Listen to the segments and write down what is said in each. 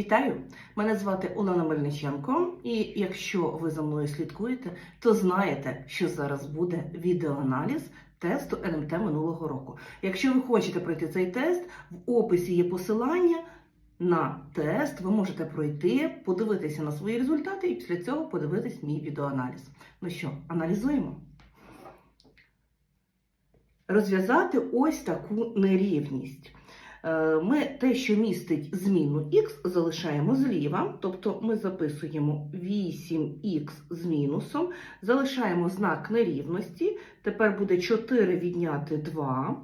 Вітаю! Мене звати Олена Мельниченко, і якщо ви за мною слідкуєте, то знаєте, що зараз буде відеоаналіз тесту НМТ минулого року. Якщо ви хочете пройти цей тест, в описі є посилання на тест. Ви можете пройти, подивитися на свої результати і після цього подивитись мій відеоаналіз. Ну що, аналізуємо? Розв'язати ось таку нерівність. Е, Ми те, що містить змінну х, залишаємо зліва, тобто ми записуємо 8х з мінусом, залишаємо знак нерівності, тепер буде 4 відняти 2,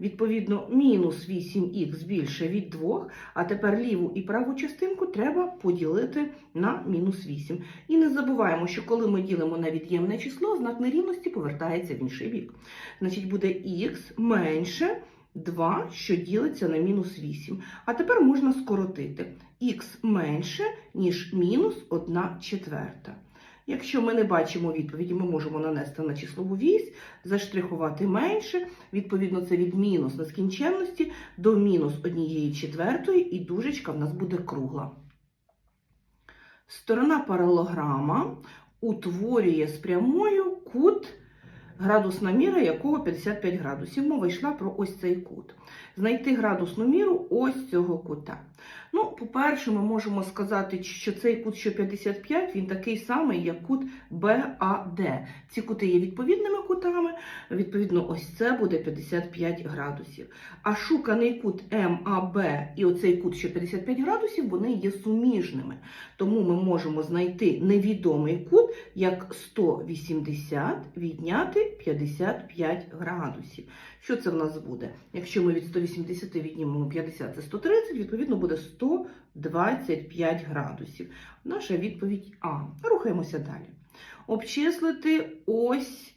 відповідно, мінус 8х більше від 2, а тепер ліву і праву частинку треба поділити на мінус 8. І не забуваємо, що коли ми ділимо на від'ємне число, знак нерівності повертається в інший бік. Значить, буде х менше 2, що ділиться на мінус 8. А тепер можна скоротити. х менше, ніж мінус 1 четверта. Якщо ми не бачимо відповіді, ми можемо нанести на числову вісь, заштрихувати менше, відповідно, це від мінус нескінченності до мінус 1 четвертої, і дужечка в нас буде кругла. Сторона паралограма утворює з прямою кут градусна міра якого 55 градусів. Мова йшла про ось цей кут. Знайти градусну міру ось цього кута. Ну, по-перше, ми можемо сказати, що цей кут, що 55, він такий самий, як кут БАД. Ці кути є відповідними кутами, відповідно, ось це буде 55 градусів. А шуканий кут МАБ і оцей кут, що 55 градусів, вони є суміжними. Тому ми можемо знайти невідомий кут як 180 відняти 55 градусів. Що це в нас буде? Якщо ми від 180 віднімемо 50, це 130, відповідно буде 125 градусів. Наша відповідь А. Рухаємося далі. Обчислити ось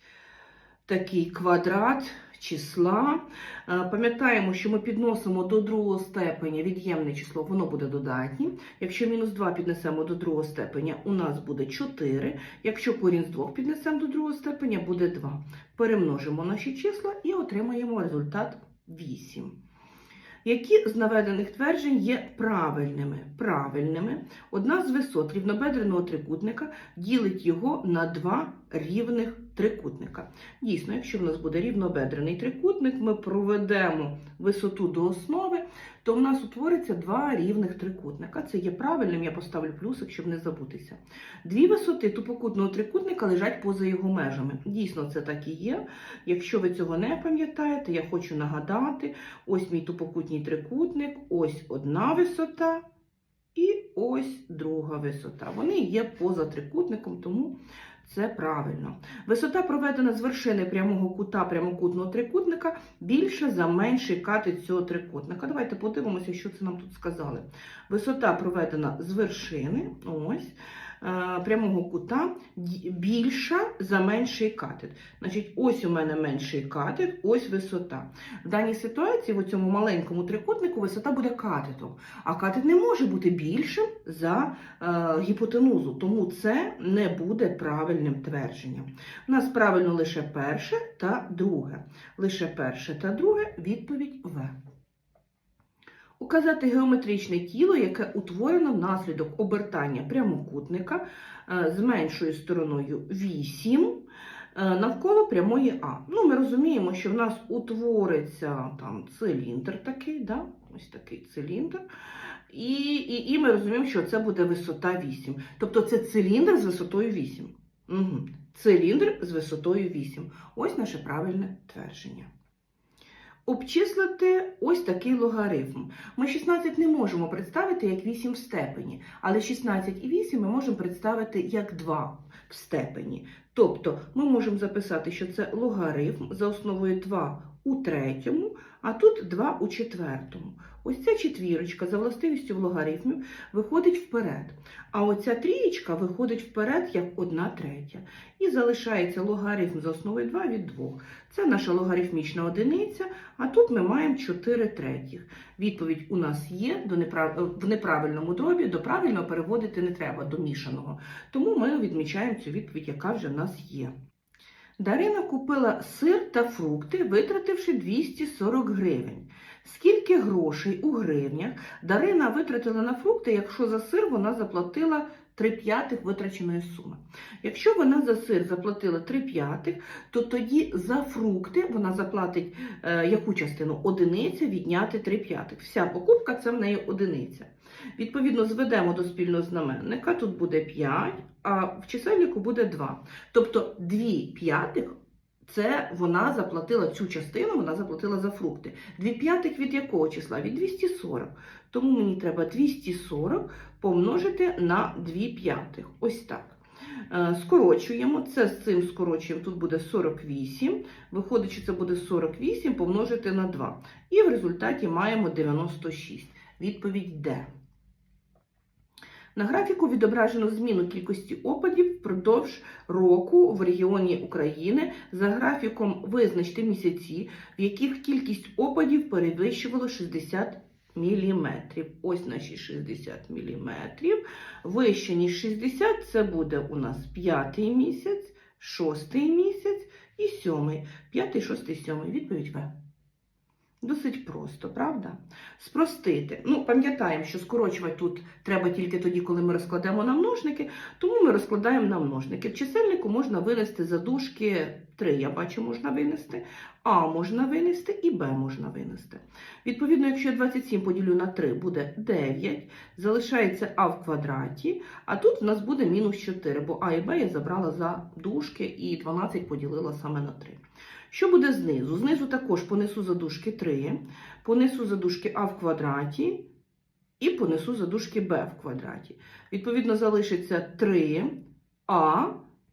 такий квадрат числа. Е, Пам'ятаємо, що ми підносимо до другого степеня від'ємне число, воно буде додатнім. Якщо мінус 2 піднесемо до другого степеня, у нас буде 4. Якщо корінь з 2 піднесемо до другого степеня, буде 2. Перемножимо наші числа і отримаємо результат 8. Які з наведених тверджень є правильними? Правильними. Одна з висот рівнобедреного трикутника ділить його на два рівних трикутника. Дійсно, якщо в нас буде рівнобедрений трикутник, ми проведемо висоту до основи, то в нас утвориться два рівних трикутника. Це є правильним, я поставлю плюсик, щоб не забутися. Дві висоти тупокутного трикутника лежать поза його межами. Дійсно, це так і є. Якщо ви цього не пам'ятаєте, я хочу нагадати: ось мій тупокутній трикутник, ось одна висота. І ось друга висота. Вони є поза трикутником, тому це правильно. Висота, проведена з вершини прямого кута прямокутного трикутника, більша за менший катет цього трикутника. Давайте подивимося, що це нам тут сказали. Висота, проведена з вершини, ось, прямого кута, більша за менший катет. Значить, ось у мене менший катет, ось висота. В даній ситуації, в цьому маленькому трикутнику, висота буде катетом. А катет не може бути більшим за е, гіпотенузу, тому це не буде правильним твердженням. У нас правильно лише перше та друге. Лише перше та друге відповідь В. Указати геометричне тіло, яке утворено внаслідок обертання прямокутника е, з меншою стороною 8 е, навколо прямої А. Ну, ми розуміємо, що в нас утвориться там циліндр такий, да? ось такий циліндр. І, і, і ми розуміємо, що це буде висота 8. Тобто це циліндр з висотою 8. Угу. Циліндр з висотою 8. Ось наше правильне твердження. Обчислити ось такий логарифм. Ми 16 не можемо представити як 8 в степені, але 16 і 8 ми можемо представити як 2 в степені. Тобто ми можемо записати, що це логарифм за основою 2 у третьому, а тут 2 у четвертому. Ось ця четвірочка за властивістю в логарифмів виходить вперед. А оця трієчка виходить вперед як 1 третя. І залишається логарифм за основою 2 від 2. Це наша логарифмічна одиниця, а тут ми маємо 4 третіх. Відповідь у нас є до неправ... в неправильному дробі, до правильного переводити не треба, до мішаного. Тому ми відмічаємо цю відповідь, яка вже в нас є. Дарина купила сир та фрукти, витративши 240 гривень. Скільки грошей у гривнях Дарина витратила на фрукти, якщо за сир вона заплатила 3 п'ятих витраченої суми. Якщо вона за сир заплатила 3 п'ятих, то тоді за фрукти вона заплатить е, яку частину? Одиниця відняти 3 п'ятих. Вся покупка це в неї одиниця. Відповідно, зведемо до спільного знаменника, тут буде 5, а в чисельнику буде 2. Тобто 2 п'ятих це вона заплатила цю частину, вона заплатила за фрукти. 2 п'ятих від якого числа? Від 240. Тому мені треба 240 помножити на 2 п'ятих. Ось так. Е, Скорочуємо, це з цим скорочуємо, тут буде 48. Виходить, що це буде 48 помножити на 2. І в результаті маємо 96. Відповідь Д. На графіку відображено зміну кількості опадів впродовж року в регіоні України. За графіком визначте місяці, в яких кількість опадів перевищувала 60 мм. Ось наші 60 мм. Вище, ніж 60 це буде у нас п'ятий місяць, шостий місяць і сьомий. П'ятий, шостий, сьомий. Відповідь В. Досить просто, правда? Спростити. Ну, пам'ятаємо, що скорочувати тут треба тільки тоді, коли ми розкладемо на множники, тому ми розкладаємо на множники. В чисельнику можна винести задушки 3, я бачу, можна винести, А можна винести і Б можна винести. Відповідно, якщо я 27 поділю на 3, буде 9, залишається А в квадраті, а тут в нас буде мінус 4, бо А і Б я забрала за дужки і 12 поділила саме на 3. Що буде знизу? Знизу також понесу задушки 3, понесу задушки А в квадраті і понесу задушки Б в квадраті. Відповідно, залишиться 3а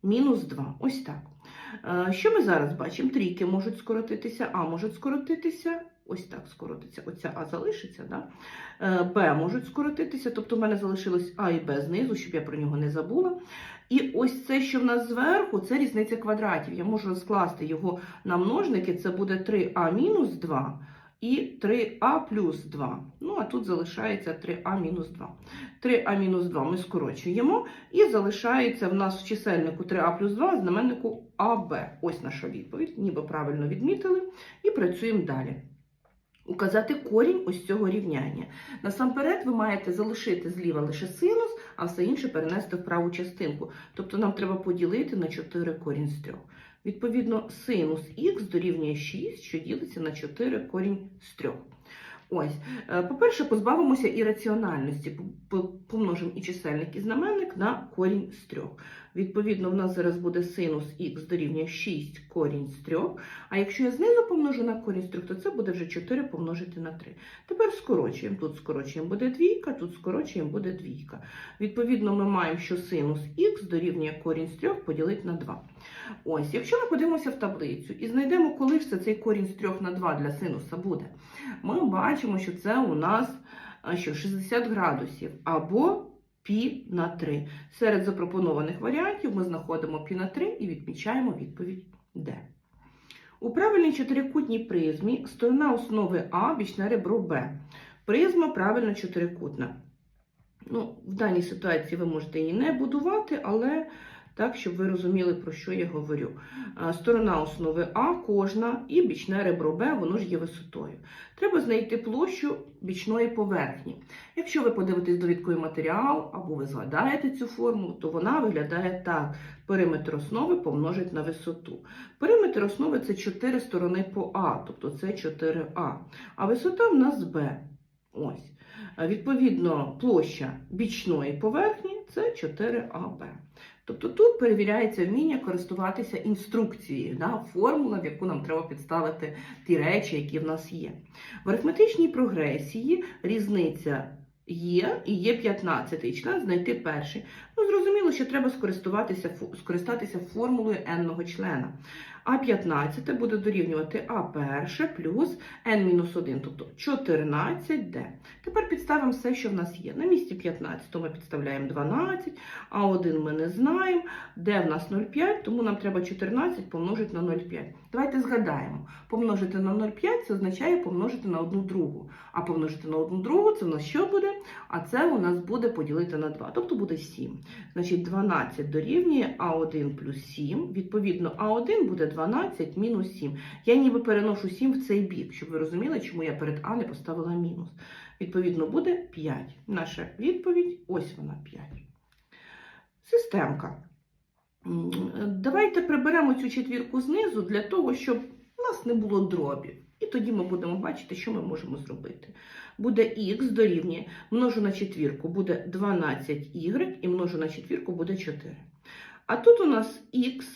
мінус 2. Ось так. Е, Що ми зараз бачимо? Трійки можуть скоротитися, А можуть скоротитися. Ось так скоротиться. Оця А залишиться, да? Е, Б можуть скоротитися, тобто в мене залишилось А і Б знизу, щоб я про нього не забула. І ось це, що в нас зверху, це різниця квадратів. Я можу розкласти його на множники, це буде 3а мінус 2 і 3а плюс 2. Ну, а тут залишається 3а мінус 2. 3а мінус 2 ми скорочуємо, і залишається в нас в чисельнику 3а плюс 2, в знаменнику АБ. Ось наша відповідь, ніби правильно відмітили, і працюємо далі. Указати корінь ось цього рівняння. Насамперед, ви маєте залишити зліва лише синус, а все інше перенести в праву частинку. Тобто нам треба поділити на 4 корінь з 3. Відповідно, синус х дорівнює 6, що ділиться на 4 корінь з 3. Ось, Е, по-перше, позбавимося ірраціональності. П- п- Помножимо і чисельник, і знаменник на корінь з 3. Відповідно, в нас зараз буде синус х дорівнює 6 корінь з 3. А якщо я знизу помножу на корінь з 3, то це буде вже 4 помножити на 3. Тепер скорочуємо. Тут скорочуємо буде двійка, тут скорочуємо буде двійка. Відповідно, ми маємо, що синус х дорівнює корінь з 3 поділити на 2. Ось, якщо ми подивимося в таблицю і знайдемо, коли це цей корінь з 3 на 2 для синуса буде, ми бачимо, що це у нас що, 60 градусів або пі на 3. Серед запропонованих варіантів ми знаходимо пі на 3 і відмічаємо відповідь Д. У правильній чотирикутній призмі сторона основи А, бічне ребро Б. Призма правильно чотирикутна. Ну, в даній ситуації ви можете її не будувати, але так, щоб ви розуміли, про що я говорю. Сторона основи А кожна і бічне ребро Б, воно ж є висотою. Треба знайти площу бічної поверхні. Якщо ви подивитесь довідковий матеріал або ви згадаєте цю формулу, то вона виглядає так: периметр основи помножить на висоту. Периметр основи це 4 сторони по А, тобто це 4А. А висота в нас Б. Ось. Відповідно, площа бічної поверхні це 4АБ. Тобто тут перевіряється вміння користуватися інструкцією, да, формула, в яку нам треба підставити ті речі, які в нас є. В арифметичній прогресії різниця є і є 15-й член, знайти перший. Ну, зрозуміло, що треба скористуватися, скористатися формулою n-ного члена. А 15 буде дорівнювати А перше плюс n-1, тобто 14d. Тепер підставимо все, що в нас є. На місці 15 ми підставляємо 12, а 1 ми не знаємо, де в нас 0,5, тому нам треба 14 помножити на 0,5. Давайте згадаємо. Помножити на 0,5 це означає помножити на 1 другу. А помножити на 1 другу це в нас що буде? А це у нас буде поділити на 2, тобто буде 7. Значить, 12 дорівнює А1 плюс 7. Відповідно, А1 буде 12 мінус 7. Я ніби переношу 7 в цей бік, щоб ви розуміли, чому я перед А не поставила мінус. Відповідно, буде 5. Наша відповідь ось вона 5. Системка. Давайте приберемо цю четвірку знизу для того, щоб у нас не було дробів. І тоді ми будемо бачити, що ми можемо зробити. Буде х дорівнює множу на четвірку буде 12y і множу на четвірку буде 4. А тут у нас х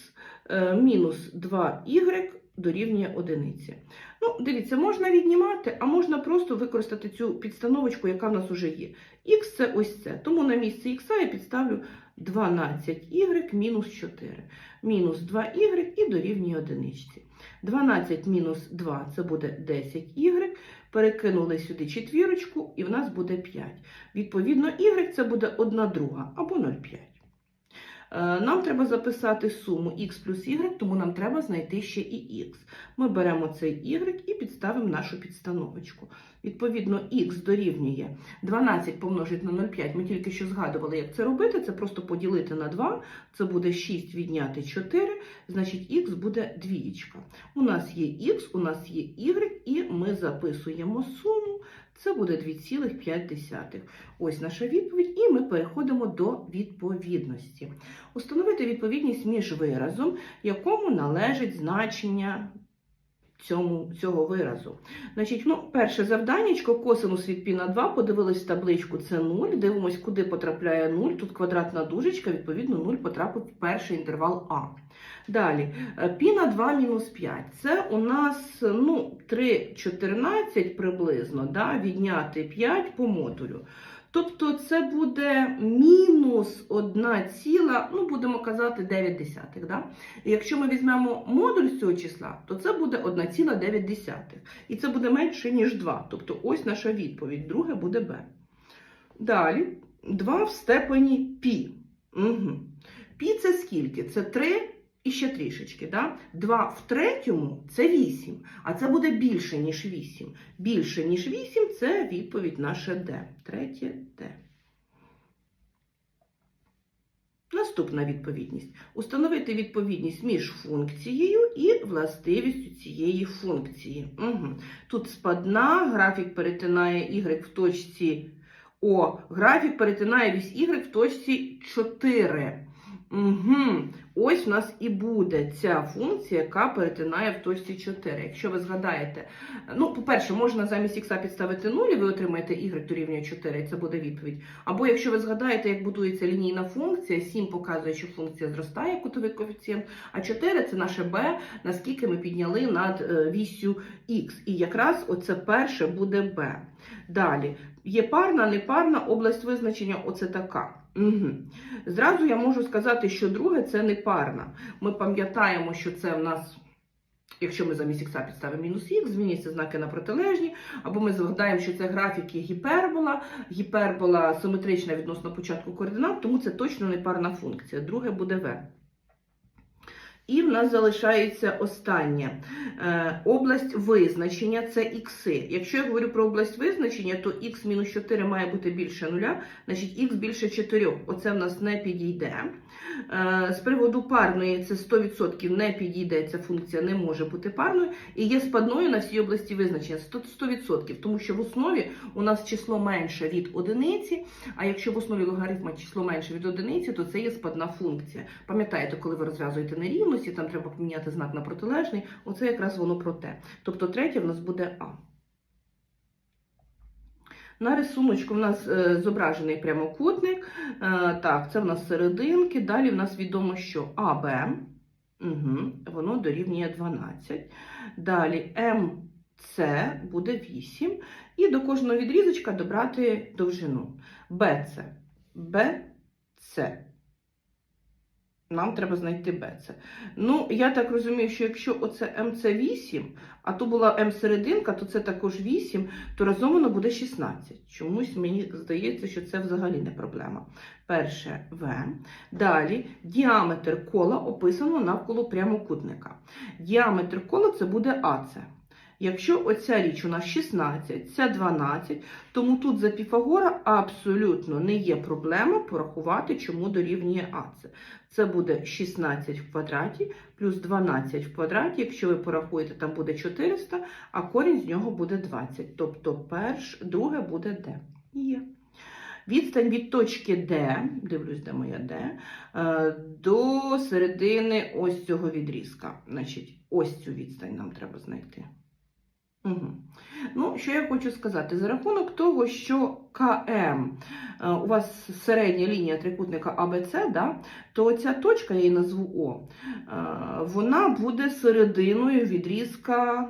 е, мінус 2y дорівнює одиниці. Ну, дивіться, можна віднімати, а можна просто використати цю підстановочку, яка в нас вже є. Х це ось це. Тому на місце х я підставлю 12y мінус 4. Мінус 2y і дорівнює одиничці. 12 мінус 2 це буде 10y. Перекинули сюди четвірочку, і в нас буде 5. Відповідно, y це буде 1 друга або 0,5. Е, Нам треба записати суму x плюс y, тому нам треба знайти ще і x. Ми беремо цей y і підставимо нашу підстановочку. Відповідно, x дорівнює 12 помножити на 0,5. Ми тільки що згадували, як це робити. Це просто поділити на 2. Це буде 6 відняти 4, значить х буде двієчка. У нас є х, у нас є y, і ми записуємо суму. Це буде 2,5. Ось наша відповідь, і ми переходимо до відповідності. Установити відповідність між виразом, якому належить значення цьому, цього виразу. Значить, ну, перше завданнячко, косинус від пі на 2, подивились табличку, це 0, дивимось, куди потрапляє 0, тут квадратна дужечка, відповідно, 0 потрапив в перший інтервал А. Далі, е, пі на 2 мінус 5, це у нас ну, 3,14 приблизно, да, відняти 5 по модулю. Тобто це буде мінус 1 ціла, ну будемо казати 9 десятих. Да? І якщо ми візьмемо модуль з цього числа, то це буде 1,9 десятих. І це буде менше, ніж 2. Тобто ось наша відповідь. Друге буде Б. Далі 2 в степені пі. Угу. Пі це скільки? Це 3 і ще трішечки. Да? 2 в третьому це 8, а це буде більше, ніж 8. Більше, ніж 8 це відповідь наше Д. Третє Д. Наступна відповідність. Установити відповідність між функцією і властивістю цієї функції. Угу. Тут спадна, графік перетинає y в точці О, графік перетинає вісь y в точці 4. Угу. Ось у нас і буде ця функція, яка перетинає в точці 4. Якщо ви згадаєте, ну, по-перше, можна замість х підставити 0, і ви отримаєте y дорівнює 4, і це буде відповідь. Або якщо ви згадаєте, як будується лінійна функція, 7 показує, що функція зростає кутовий коефіцієнт, а 4 це наше b, наскільки ми підняли над е, вісю х. І якраз оце перше буде b. Далі, є парна, непарна область визначення, оце така. Угу. Зразу я можу сказати, що друге це не парна. Ми пам'ятаємо, що це в нас, якщо ми замість ікса підставимо мінус х, зміняться знаки на протилежні, або ми згадаємо, що це графіки гіпербола, гіпербола симетрична відносно початку координат, тому це точно не парна функція. Друге буде v. І в нас залишається останнє. Е, область визначення це ікси. Якщо я говорю про область визначення, то х мінус 4 має бути більше нуля, значить х більше 4. Оце в нас не підійде. Е, з приводу парної це 100% не підійде, ця функція не може бути парною. І є спадною на всій області визначення 100%, тому що в основі у нас число менше від одиниці, а якщо в основі логарифма число менше від одиниці, то це є спадна функція. Пам'ятаєте, коли ви розв'язуєте нерівності, там треба поміняти знак на протилежний, оце якраз воно про те. Тобто третє в нас буде А. На рисуночку в нас е, зображений прямокутник. Е, так, це в нас серединки. Далі в нас відомо, що АБ, угу, воно дорівнює 12. Далі МС буде 8. І до кожного відрізочка добрати довжину. БЦ. БЦ. Нам треба знайти БЦ. Ну, я так розумію, що якщо оце МЦ8, а то була М-серединка, то це також 8, то разом воно буде 16. Чомусь мені здається, що це взагалі не проблема. Перше В. Далі діаметр кола описано навколо прямокутника. Діаметр кола це буде АЦ. Якщо оця річ у нас 16, ця 12, тому тут за Піфагора абсолютно не є проблема порахувати, чому дорівнює А. Це, це буде 16 в квадраті плюс 12 в квадраті. Якщо ви порахуєте, там буде 400, а корінь з нього буде 20. Тобто перш, друге буде Д. Є. Відстань від точки Д, дивлюсь, де моя Д, е, до середини ось цього відрізка. Значить, ось цю відстань нам треба знайти. Угу. Ну, що я хочу сказати? За рахунок того, що КМ е, у вас середня лінія трикутника АБЦ, да, то ця точка, я її назву О, е, вона буде серединою відрізка,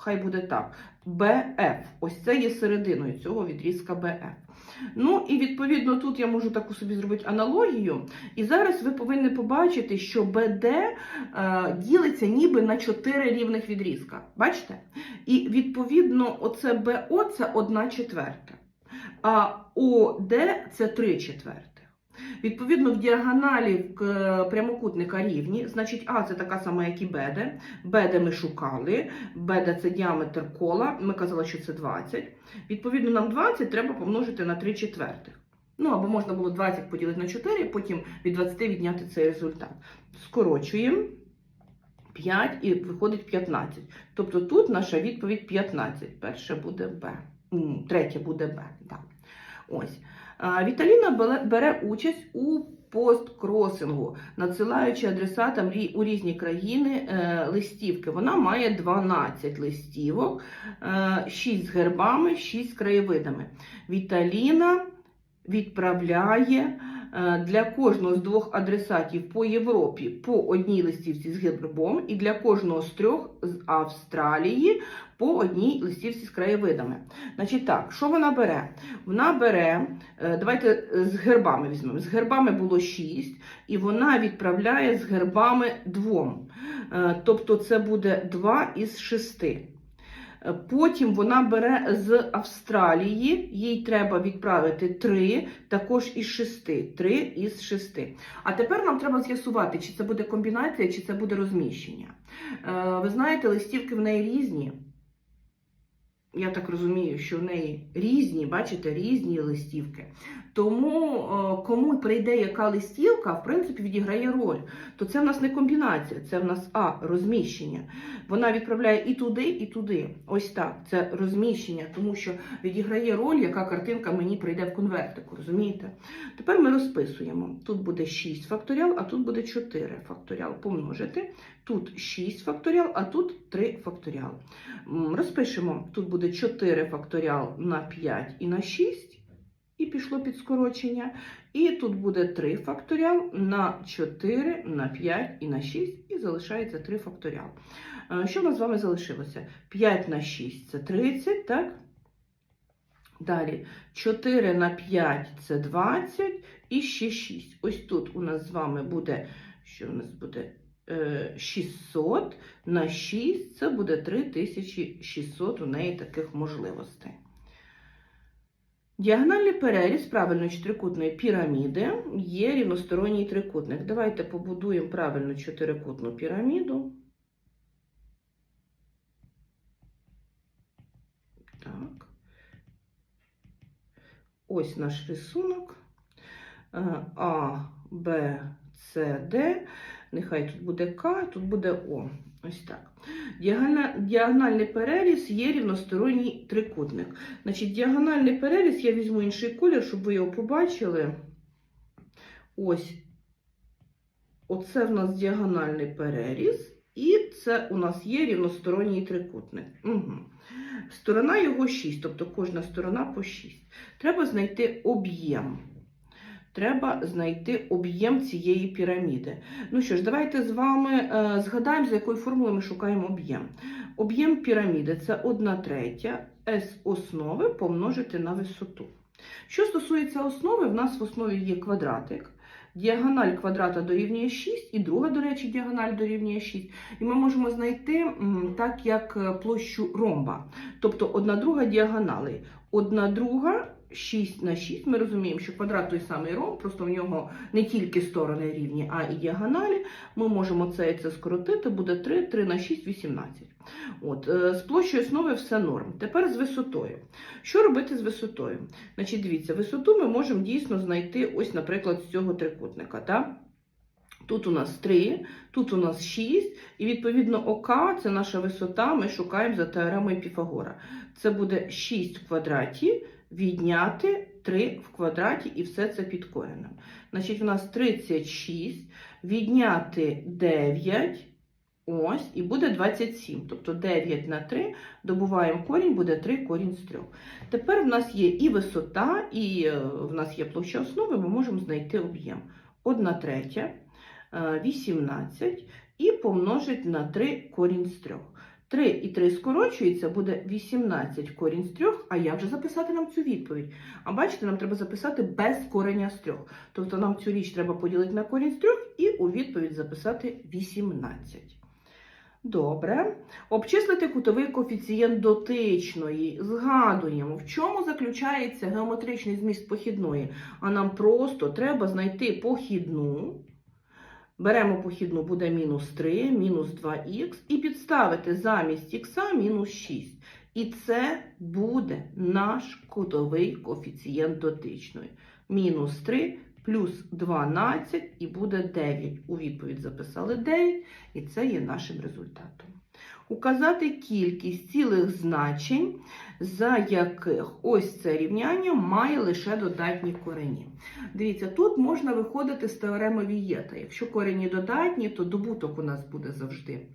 хай буде так, БФ. Ось це є серединою цього відрізка БФ. Ну і відповідно тут я можу таку собі зробити аналогію. І зараз ви повинні побачити, що БД е, ділиться ніби на 4 рівних відрізка. Бачите? І відповідно, оце БО це 1 четверта, а ОД це 3 четвертих. Відповідно, в діагоналі е, прямокутника рівні, значить А це така сама, як і БД. БД ми шукали, БД це діаметр кола, ми казали, що це 20. Відповідно, нам 20 треба помножити на 3 четвертих. Ну, або можна було 20 поділити на 4, потім від 20 відняти цей результат. Скорочуємо 5 і виходить 15. Тобто тут наша відповідь 15. Перше буде Б. Третє буде Б. Так. Ось. Віталіна бере- участь у посткросингу, надсилаючи адресатам у різні країни е, листівки. Вона має 12 листівок, е, 6 з гербами, 6 з краєвидами. Віталіна відправляє е, для кожного з двох адресатів по Європі по одній листівці з гербом, і для кожного з трьох з Австралії по одній листівці з краєвидами. Значить так, що вона бере? Вона бере, е, давайте з гербами візьмемо. З гербами було 6, і вона відправляє з гербами двом. Е, Тобто це буде 2 із 6. Потім вона бере з Австралії, їй треба відправити 3, також із 6. 3 із 6. А тепер нам треба з'ясувати, чи це буде комбінація, чи це буде розміщення. Е, Ви знаєте, листівки в неї різні. Я так розумію, що в неї різні, бачите, різні листівки. Тому е, кому прийде яка листівка, в принципі, відіграє роль. То це в нас не комбінація, це в нас А, розміщення. Вона відправляє і туди, і туди. Ось так. Це розміщення, тому що відіграє роль, яка картинка мені прийде в конвертику. Розумієте? Тепер ми розписуємо. Тут буде 6 факторіал, а тут буде 4 факторіал. Помножити. Тут 6 факторіал, а тут 3 факторіал. Розпишемо. Тут буде 4 факторіал на 5 і на 6. І пішло під скорочення. І тут буде 3 факторіал на 4, на 5 і на 6, і залишається 3 факторіал. Е, Що в нас з вами залишилося? 5 на 6 це 30, так? Далі 4 на 5 це 20 і ще 6. Ось тут у нас з вами буде, що у нас буде? Е, 600 на 6 це буде 3600 у неї таких можливостей. Діагональний переріз правильної чотирикутної піраміди є рівносторонній трикутник. Давайте побудуємо правильну чотирикутну піраміду. Так. Ось наш рисунок. Е, А, Б, С, Д. Нехай тут буде К, тут буде О. Ось так. Діагона- Діагональний переріз є рівносторонній трикутник. Значить, діагональний переріз, я візьму інший колір, щоб ви його побачили. Ось. Оце в нас діагональний переріз, і це у нас є рівносторонній трикутник. Угу. Сторона його 6, тобто кожна сторона по 6. Треба знайти об'єм. Треба знайти об'єм цієї піраміди. Ну що ж, давайте з вами е, згадаємо, за якою формулою ми шукаємо об'єм. Об'єм піраміди це 1 третя С основи помножити на висоту. Що стосується основи, в нас в основі є квадратик. Діагональ квадрата дорівнює 6, і друга, до речі, діагональ дорівнює 6. І ми можемо знайти так, як е, площу ромба. Тобто одна друга діагонали. Одна друга 6 на 6. Ми розуміємо, що квадрат той самий ромб, просто в нього не тільки сторони рівні, а і діагоналі. Ми можемо це і це скоротити, буде 3, 3 на 6, 18. От, е, з площею основи все норм. Тепер з висотою. Що робити з висотою? Значить, дивіться, висоту ми можемо дійсно знайти, ось, наприклад, з цього трикутника. Так? Тут у нас 3, тут у нас 6, і відповідно ОК це наша висота, ми шукаємо за теоремою Піфагора. Це буде 6 в квадраті відняти 3 в квадраті і все це під коренем. Значить, у нас 36 відняти 9, ось, і буде 27. Тобто 9 на 3 добуваємо корінь, буде 3 корінь з 3. Тепер в нас є і висота, і е, в нас є площа основи, ми можемо знайти об'єм. 1 третя. е, 18 і помножить на 3 корінь з 3. 3 і 3 скорочується, буде 18 корінь з 3. А як же записати нам цю відповідь? А бачите, нам треба записати без кореня з 3. Тобто нам цю річ треба поділити на корінь з 3 і у відповідь записати 18. Добре. Обчислити кутовий коефіцієнт дотичної. Згадуємо, в чому заключається геометричний зміст похідної. А нам просто треба знайти похідну. Беремо похідну, буде мінус 3, мінус 2х, і підставити замість х мінус 6. І це буде наш кутовий коефіцієнт дотичної. Мінус 3 плюс 12 і буде 9. У відповідь записали 9, і це є нашим результатом. Указати кількість цілих значень, за яких ось це рівняння має лише додатні корені. Дивіться, тут можна виходити з теореми Вієта. Якщо корені додатні, то добуток у нас буде завжди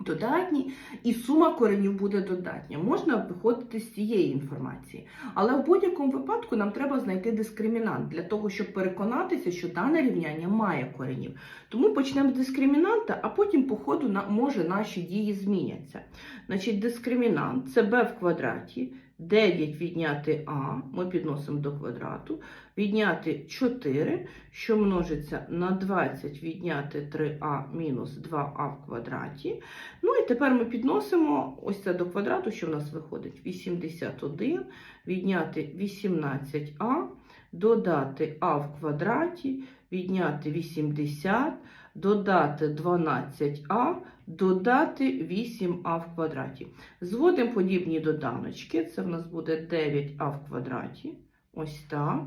додатній, і сума коренів буде додатня. Можна виходити з цієї інформації. Але в будь-якому випадку нам треба знайти дискримінант для того, щоб переконатися, що дане рівняння має коренів. Тому почнемо з дискримінанта, а потім, по ходу, може наші дії зміняться. Значить, дискримінант це b в квадраті. 9 відняти а, ми підносимо до квадрату, відняти 4, що множиться на 20 відняти 3а мінус 2а в квадраті. Ну і тепер ми підносимо ось це до квадрату, що в нас виходить 81, відняти 18а, додати а в квадраті, відняти 80, додати 12а, додати 8а в квадраті. Зводимо подібні доданочки. Це в нас буде 9а в квадраті. Ось так.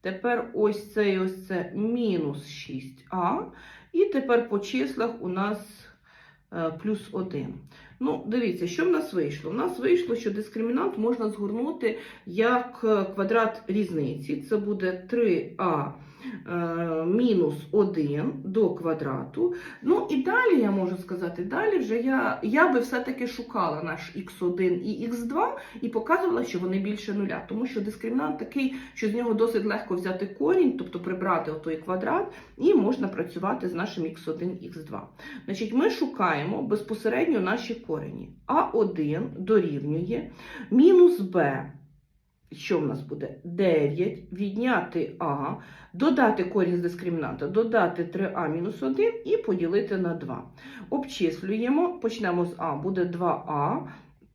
Тепер ось це і ось це мінус 6а. І тепер по числах у нас е, плюс 1. Ну, дивіться, що в нас вийшло? У нас вийшло, що дискримінант можна згорнути як е, квадрат різниці. Це буде 3а е, мінус 1 до квадрату. Ну і далі я можу сказати, далі вже я, я би все-таки шукала наш х1 і х2 і показувала, що вони більше нуля. Тому що дискримінант такий, що з нього досить легко взяти корінь, тобто прибрати отой квадрат, і можна працювати з нашим х1 і х2. Значить, ми шукаємо безпосередньо наші корені. А1 дорівнює мінус b. Що в нас буде? 9 відняти а, додати корінь з дискримінанта, додати 3а мінус 1 і поділити на 2. Обчислюємо, почнемо з а, буде 2а.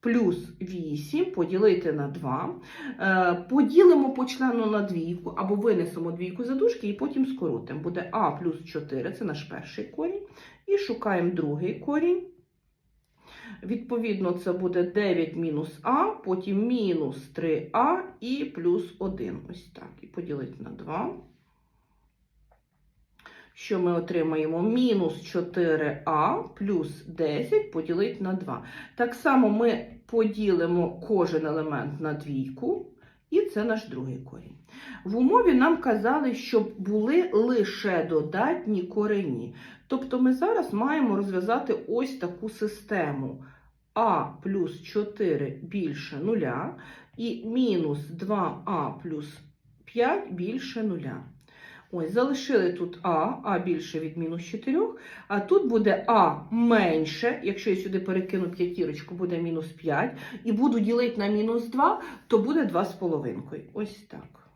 Плюс 8 поділити на 2. Е, Поділимо по члену на двійку або винесемо двійку за дужки і потім скоротимо. Буде а плюс 4, це наш перший корінь. І шукаємо другий корінь. Відповідно, це буде 9 мінус а, потім мінус 3а і плюс 1. Ось так. І поділити на 2. Що ми отримаємо? Мінус 4а плюс 10 поділити на 2. Так само ми поділимо кожен елемент на двійку, і це наш другий корінь. В умові нам казали, щоб були лише додатні корені. Тобто ми зараз маємо розв'язати ось таку систему. А плюс 4 більше 0 і мінус 2а плюс 5 більше нуля. Ось, залишили тут А, А більше від мінус 4, а тут буде А менше, якщо я сюди перекину п'ятірочку, буде мінус 5, і буду ділити на мінус 2, то буде 2,5. Ось так.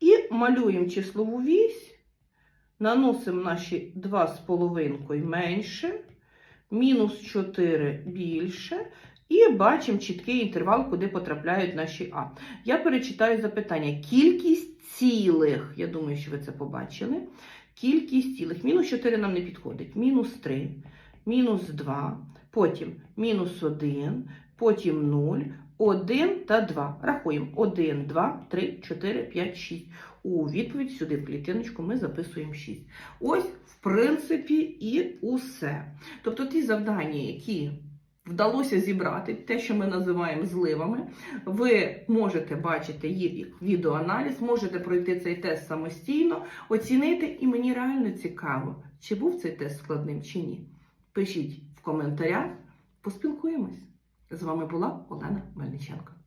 І малюємо числову вісь, наносимо наші 2,5 менше, мінус 4 більше, І бачимо чіткий інтервал, куди потрапляють наші А. Я перечитаю запитання. Кількість цілих, я думаю, що ви це побачили. Кількість цілих. Мінус 4 нам не підходить. Мінус 3, мінус 2, потім мінус 1, потім 0, 1 та 2. Рахуємо. 1, 2, 3, 4, 5, 6. У відповідь сюди в клітиночку ми записуємо 6. Ось, в принципі, і усе. Тобто ті завдання, які вдалося зібрати, те, що ми називаємо зливами, ви можете бачити їх відеоаналіз, можете пройти цей тест самостійно, оцінити, і мені реально цікаво, чи був цей тест складним чи ні. Пишіть в коментарях, поспілкуємось. З вами була Олена Мельниченко.